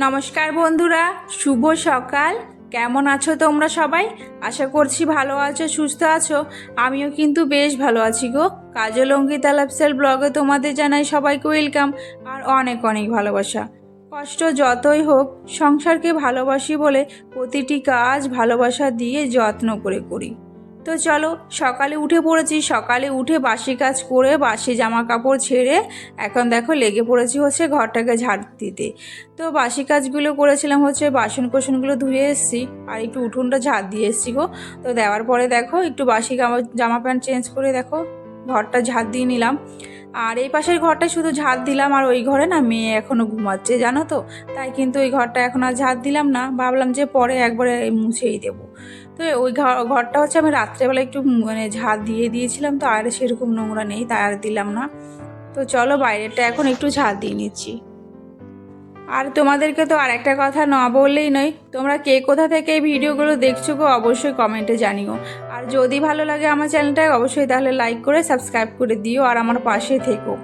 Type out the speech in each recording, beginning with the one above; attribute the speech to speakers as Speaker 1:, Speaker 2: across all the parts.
Speaker 1: নমস্কার বন্ধুরা, শুভ সকাল। কেমন আছো তোমরা সবাই? আশা করছি ভালো আছো, সুস্থ আছো। আমিও কিন্তু বেশ ভালো আছি গো। কাজল অঙ্কিতা লাইফস্টাইল ব্লগে তোমাদের জানাই সবাইকে ওয়েলকাম আর অনেক অনেক ভালোবাসা। কষ্ট যতই হোক, সংসারকে ভালোবাসি বলে প্রতিটি কাজ ভালোবাসা দিয়ে যত্ন করে করি। তো চলো, সকালে উঠে পড়েছি। সকালে উঠে বাসি কাজ করে বাসি জামা কাপড় ছেড়ে এখন দেখো লেগে পড়েছি হচ্ছে ঘরটাকে ঝাড় দিতে। তো বাসি কাজগুলো করেছিলাম হচ্ছে বাসন কোসনগুলো ধুয়ে এসেছি আর একটু উঠোনটা ঝাড় দিয়ে এসেছি গো। তো দেওয়ার পরে দেখো একটু বাসি জামা প্যান্ট চেঞ্জ করে দেখো ঘরটা ঝাড় দিয়ে নিলাম। আর এই পাশের ঘরটা শুধু ঝাড় দিলাম আর ওই ঘরে না মেয়ে এখনও ঘুমাচ্ছে, জানো তো? তাই কিন্তু ওই ঘরটা এখন আর ঝাড় দিলাম না। ভাবলাম যে পরে একবারে মুছেই দেবো। তো ওই ঘর ঘরটা হচ্ছে আমি রাত্রেবেলা একটু মানে ঝাড় দিয়ে দিয়েছিলাম, তো আর সেরকম নোংরা নেই, তাই আর দিলাম না। তো চলো বাইরেটা এখন একটু ঝাড় দিয়ে নিচ্ছি। আর তোমাদেরকে তো আর একটা কথা না বললেই নয়, তোমরা কে কোথা থেকে এই ভিডিওগুলো দেখছ গো অবশ্যই কমেন্টে জানিও। আর যদি ভালো লাগে আমার চ্যানেলটাকে অবশ্যই তাহলে লাইক করে, সাবস্ক্রাইব করে দিও, আর আমার পাশে থেকো।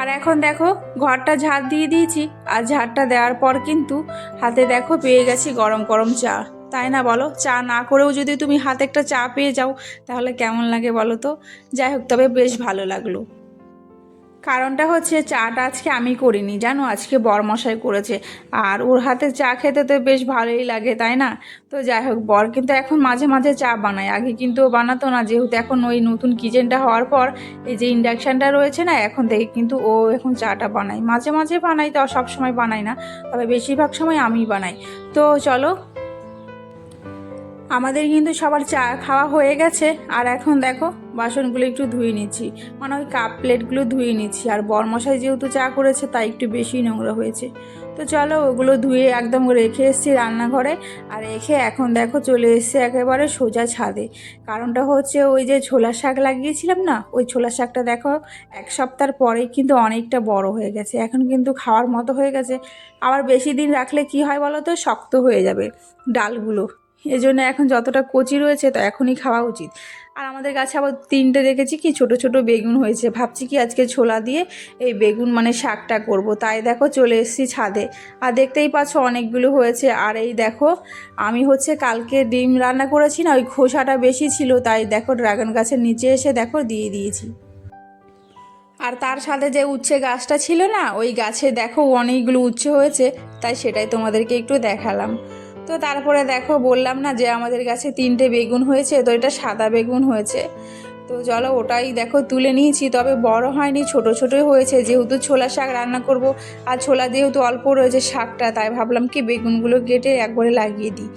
Speaker 1: আর এখন দেখো, ঘরটা ঝাড় দিয়ে দিয়েছি, আর ঝাড়টা দেওয়ার পর কিন্তু হাতে দেখো পেয়ে গেছি গরম গরম চা। তাই না বলো? চা না করেও যদি তুমি হাতে একটা চা পেয়ে যাও, তাহলে কেমন লাগে বলো তো? যাই হোক, তবে বেশ ভালো লাগল। কারণটা হচ্ছে চাটা আজকে আমি করিনি, জানো? আজকে বরমশাই করেছে। আর ওর হাতে চা খেতে তো বেশ ভালোই লাগে, তাই না? তো যাই হোক, বর কিন্তু এখন মাঝে মাঝে চা বানায়। আগে কিন্তু ও বানাতো না, যেহেতু এখন ওই নতুন কিচেনটা হওয়ার পর এই যে ইন্ডাকশানটা রয়েছে না, এখন থেকে কিন্তু ও এখন চাটা বানায়। মাঝে মাঝে বানাই তো সব সময় বানাই না, তবে বেশিরভাগ সময় আমি বানাই। তো চলো আমাদের কিন্তু সবার চা খাওয়া হয়ে গেছে। আর এখন দেখো, বাসনগুলো একটু ধুয়ে নিচ্ছি। মানে ওই কাপ প্লেটগুলো ধুয়ে নিচ্ছি। আর বরমশাই যেহেতু চা করেছে, তাই একটু বেশি নোংরা হয়েছে। তো চলো ওগুলো ধুয়ে একদম রেখে এসেছি রান্নাঘরে। আর রেখে এখন দেখো চলে এসছে একেবারে সোজা ছাদে। কারণটা হচ্ছে ওই যে ছোলা শাক লাগিয়েছিলাম না, ওই ছোলা শাকটা দেখো এক সপ্তাহ পরেই কিন্তু অনেকটা বড় হয়ে গেছে। এখন কিন্তু খাওয়ার মতো হয়ে গেছে। আবার বেশি দিন রাখলে কি হয় বলো তো? শক্ত হয়ে যাবে ডালগুলো। এই জন্য এখন যতটা কচি রয়েছে তো এখনই খাওয়া উচিত। আর আমাদের গাছে আবার তিনটে দেখেছি কি ছোট ছোট বেগুন হয়েছে। ভাবছি কি আজকে ছোলা দিয়ে এই বেগুন মানে শাকটা করব। তাই দেখো চলে এসেছি ছাদে। আর দেখতেই পাচ্ছ অনেকগুলো হয়েছে। আর এই দেখো, আমি হচ্ছে কালকে ডিম রান্না করেছি না, ওই খোসাটা বেশি ছিল, তাই দেখো ড্রাগন গাছের নিচে এসে দেখো দিয়ে দিয়েছি। আর তার সাথে যে উচ্ছে গাছটা ছিল না, ওই গাছে দেখো অনেকগুলো উচ্ছে হয়েছে, তাই সেটাই তোমাদেরকে একটু দেখালাম। তো তারপরে দেখো, বললাম না যে আমাদের কাছে তিনটে বেগুন হয়েছে, তো এটা সাদা বেগুন হয়েছে। তো চলো ওটাই দেখো, তুলে নিয়েছি, তবে বড় হয়নি, ছোট ছোটই হয়েছে। যেহেতু ছোলা শাক রান্না করব, আর ছোলা যেহেতু অল্প রয়েছে শাকটা, তাই ভাবলাম কি বেগুনগুলো কেটে একবারে লাগিয়ে দিই।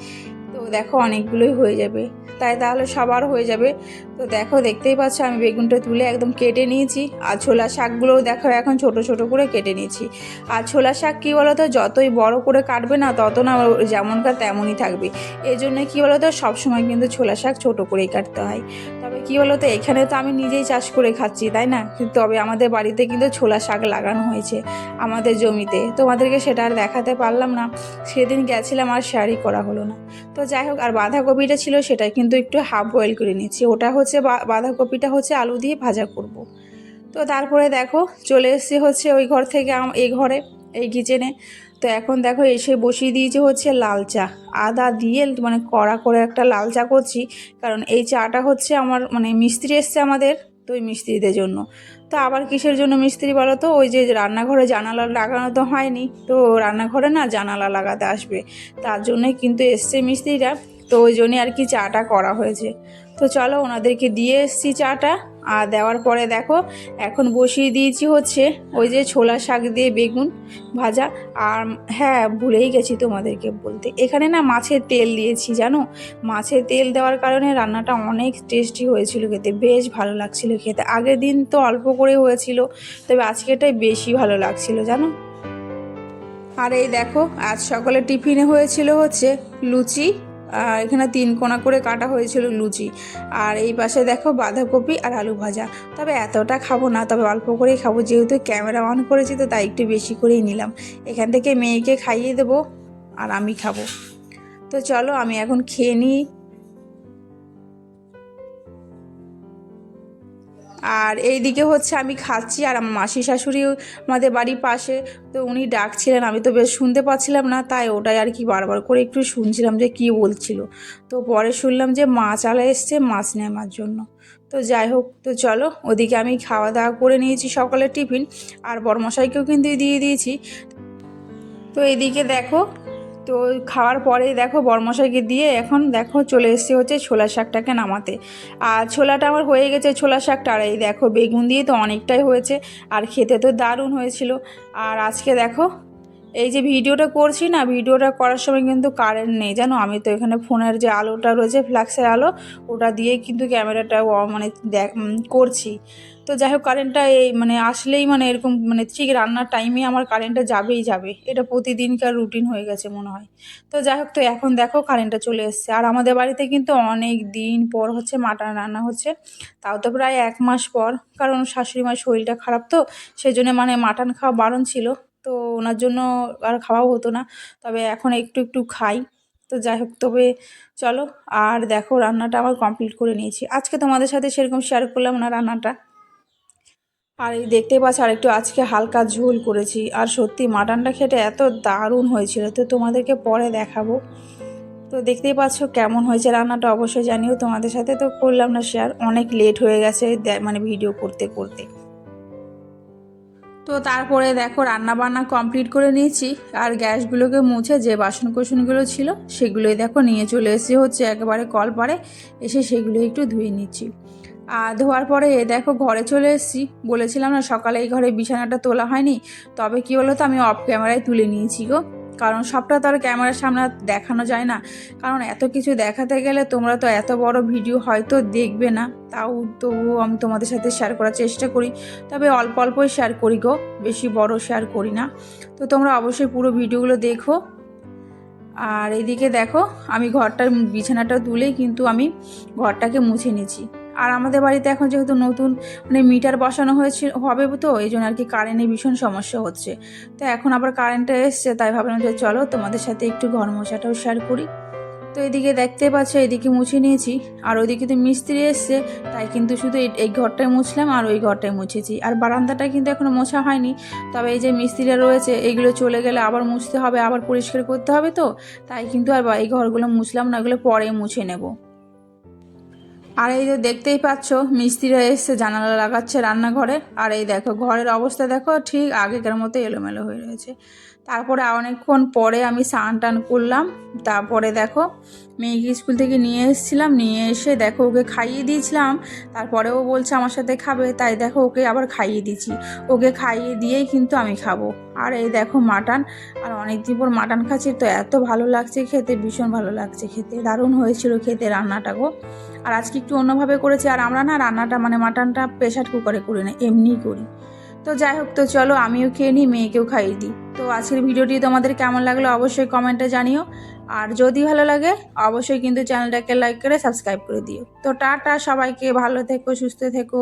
Speaker 1: দেখো অনেকগুলোই হয়ে যাবে। তাই তাহলে সবার হয়ে যাবে। তো দেখো, দেখতেই পাচ্ছ আমি বেগুনটা তুলে একদম কেটে নিয়েছি। আর ছোলা শাকগুলোও দেখো এখন ছোট ছোট করে কেটে নিয়েছি। আর ছোলা শাক কী বলো তো যতই বড় করে কাটবে না, তত না যেমনকার তেমনই থাকবে। এই জন্য কী বলো তো সবসময় কিন্তু ছোলা শাক ছোটো করেই কাটতে হয়। তবে কী বলো তো এখানে তো আমি নিজেই চাষ করে খাচ্ছি, তাই না? তবে আমাদের বাড়িতে কিন্তু ছোলা শাক লাগানো হয়েছে আমাদের জমিতে। তোমাদেরকে সেটা আর দেখাতে পারলাম না। সেদিন গেছিলাম আর শেয়ারই করা হলো না। তো যাই হোক, আর বাঁধাকপিটা ছিল সেটা কিন্তু একটু হাফ বয়েল করে নিচ্ছি। ওটা হচ্ছে বাঁধাকপিটা হচ্ছে আলু দিয়ে ভাজা করব। তো তারপরে দেখো, চলে এসেছি হচ্ছে ওই ঘর থেকে এই ঘরে, এই কিচেনে তো এখন দেখো এসে বসিয়ে দিয়েছি হচ্ছে লাল চা। আদা দিয়ে মানে কড়া করে একটা লাল চা করছি, কারণ এই চাটা হচ্ছে আমার মানে মিস্ত্রি এসছে আমাদের, তো ওই মিস্ত্রিদের জন্য। তো আবার কিসের জন্য মিস্ত্রি বলো তো? ওই যে রান্নাঘরে জানালা লাগানো তো হয়নি, তো রান্নাঘরে না জানালা লাগাতে আসবে। তার জন্যই কিন্তু এসছে মিস্ত্রিরা, তো ওই জন্যই আর কি চাটা করা হয়েছে। তো চলো ওনাদেরকে দিয়ে এসছি চাটা। আর দেওয়ার পরে দেখো, এখন বসিয়ে দিয়েছি হচ্ছে ওই যে ছোলা শাক দিয়ে বেগুন ভাজা। আর হ্যাঁ ভুলেই গেছি তোমাদেরকে বলতে। এখানে না মাছের তেল দিয়েছি, জানো? মাছের তেল দেওয়ার কারণে রান্নাটা অনেক টেস্টি হয়েছিল খেতে, বেশ ভালো লাগছিল খেতে। আগের দিন তো অল্প করে হয়েছিল, তবে আজকেটাই বেশি ভালো লাগছিল, জানো? আর এই দেখো, আজ সকালে টিফিনে হয়েছিল হচ্ছে লুচি আর এখানে তিন কোনা করে কাটা হয়েছিল লুচি। আর এই পাশে দেখো বাঁধাকপি আর আলু ভাজা। তবে এতটা খাব না, তবে অল্প করেই খাব। যেহেতু ক্যামেরা অন করেছি তো তাই একটু বেশি করেই নিলাম। এখান থেকে মেয়েকে খাইয়ে দেবো আর আমি খাব। তো চলো আমি এখন খেয়ে নিই। আর এই দিকে হচ্ছে আমি খাচ্ছি আর আমার মাসি শাশুড়ি আমাদের বাড়ির পাশে। তো উনি ডাকছিলেন, আমি তো বেশ শুনতে পাচ্ছিলাম না, তাই ওটাই আর কি বারবার করে একটু শুনছিলাম যে কি বলছিল। তো পরে শুনলাম যে মাছ আলা এসছে মাছ নেওয়ার জন্য। তো যাই হোক, তো চলো, ওদিকে আমি খাওয়া দাওয়া করে নিয়েছি সকালের টিফিন, আর বড়মশাইকেও কিন্তু দিয়ে দিয়েছি। তো এদিকে দেখো তো খাওয়ার পরে দেখো বরমশাইকে দিয়ে এখন দেখো চলে এসছে হচ্ছে ছোলা শাকটাকে নামাতে। আর ছোলাটা আমার হয়ে গেছে ছোলা শাকটা। আর এই দেখো বেগুন দিয়ে তো অনেকটাই হয়েছে। আর খেতে তো দারুণ হয়েছিল। আর আজকে দেখো এই যে ভিডিওটা করছি না, ভিডিওটা করার সময় কিন্তু কারেন্ট নেই। জানো, আমি তো এখানে ফোনের যে আলোটা রয়েছে ফ্ল্যাক্সের আলো, ওটা দিয়েই কিন্তু ক্যামেরাটা মানে দেখ করছি। তো যাই হোক কারেন্টটা এই মানে আসলেই মানে এরকম মানে ঠিক রান্নার টাইমে আমার কারেন্টটা যাবেই যাবে। এটা প্রতিদিনকার রুটিন হয়ে গেছে মনে হয়। তো যাই হোক, তো এখন দেখো কারেন্টটা চলে এসছে। আর আমাদের বাড়িতে কিন্তু অনেক দিন পর হচ্ছে মাটন রান্না হচ্ছে। তাও তো প্রায় এক মাস পর, কারণ শাশুড়ি মায়ের শরীরটা খারাপ তো সেই জন্য মানে মাটন খাওয়া বারণ ছিল। তো ওনার জন্য আর খাওয়াও হতো না। তবে এখন একটু একটু খাই। তো যাই হোক, তবে চলো, আর দেখো রান্নাটা আমার কমপ্লিট করে নিয়েছি। আজকে তোমাদের সাথে সেরকম শেয়ার করলাম না রান্নাটা। আর এই দেখতে পাচ্ছ, আর একটু আজকে হালকা ঝোল করেছি। আর সত্যি মাটনটা খেতে এত দারুণ হয়েছিল। তো তোমাদেরকে পরে দেখাবো। তো দেখতেই পাচ্ছ কেমন হয়েছে রান্নাটা, অবশ্যই জানিও। তোমাদের সাথে তো করলাম না শেয়ার অনেক লেট হয়ে গেছে মানে ভিডিও করতে করতে। তো তারপরে দেখো রান্না বান্না কমপ্লিট করে নিয়েছি। আর গ্যাসগুলোকে মুছে যে বাসন কোসনগুলো ছিল, সেগুলোই দেখো নিয়ে চলে এসে হচ্ছে একেবারে কল পারে এসে সেগুলো একটু ধুয়ে নিচ্ছি। আর ধোয়ার পরে এ দেখো ঘরে চলে এসেছি। বলেছিলাম না সকালে এই ঘরে বিছানাটা তোলা হয়নি। তবে কি বলো তো আমি অফ ক্যামেরায় তুলে নিয়েছি গো। কারণ সবটা তো আর ক্যামেরার সামনে দেখানো যায় না। কারণ এত কিছু দেখাতে গেলে তোমরা তো এত বড় ভিডিও হয়তো দেখবে না। তাও তবুও আমি তোমাদের সাথে শেয়ার করার চেষ্টা করি। তবে অল্প অল্পই শেয়ার করি গো, বেশি বড় শেয়ার করি না। তো তোমরা অবশ্যই পুরো ভিডিওগুলো দেখো। আর এদিকে দেখো, আমি ঘরটার বিছানাটা তুলেই কিন্তু আমি ঘরটাকে মুছে নিয়েছি। আর আমাদের বাড়িতে এখন যেহেতু নতুন মানে মিটার বসানো হয়েছে, হবে তো, এই জন্য আর কি কারেন্টের ভীষণ সমস্যা হচ্ছে। তো এখন আবার কারেন্টটা এসছে, তাই ভাবলাম যে চলো তোমাদের সাথে একটু ঘর মোছাটাও শেয়ার করি। তো এদিকে দেখতে পাচ্ছ, এদিকে মুছে নিয়েছি, আর ওইদিকে তো মিস্ত্রি এসছে, তাই কিন্তু শুধু এই ঘরটায় মুছলাম আর ওই ঘরটায় মুছেছি। আর বারান্দাটা কিন্তু এখনও মোছা হয়নি, তবে এই যে মিস্ত্রিরা রয়েছে, এগুলো চলে গেলে আবার মুছতে হবে, আবার পরিষ্কার করতে হবে তো, তাই কিন্তু আর এই ঘরগুলো মুছলাম না, এগুলো পরে মুছে নেব। আর এই যে দেখতেই পাচ্ছ, মিস্ত্রিরা এসছে জানালা লাগাচ্ছে রান্নাঘরে। আর এই দেখো, ঘরের অবস্থা দেখো, ঠিক আগেকার মতো এলোমেলো হয়ে রয়েছে। তারপরে অনেকক্ষণ পরে আমি স্নান টান করলাম। তারপরে দেখো মেয়েকে স্কুল থেকে নিয়ে এসেছিলাম, নিয়ে এসে দেখো ওকে খাইয়ে দিয়েছিলাম। তারপরে ও বলছে আমার সাথে খাবে, তাই দেখো ওকে আবার খাইয়ে দিচ্ছি ওকে খাইয়ে দিয়েই কিন্তু আমি খাব। আর এই দেখো মাটন, আর অনেক দিন পর মাটন খাচ্ছি, তো এত ভালো লাগছে খেতে, ভীষণ ভালো লাগছে খেতে। দারুণ হয়েছিল খেতে রান্নাটা গো। আর আজকে একটু অন্যভাবে করেছি, আর আমরা না রান্নাটা মানে মাটনটা প্রেশার কুকারে করি না এমনিই করি। তো যাই হোক, তো চলো আমিও খেয়ে নিই, মেয়েকেও খাইয়ে দিই। তো আজকের ভিডিওটি তোমাদের কেমন লাগল অবশ্যই কমেন্টে জানিও। আর যদি ভালো লাগে, অবশ্যই কিন্তু চ্যানেলটাকে লাইক করে সাবস্ক্রাইব করে দিও। তো টাটা, সবাইকে ভালো থেকো, সুস্থ থেকো।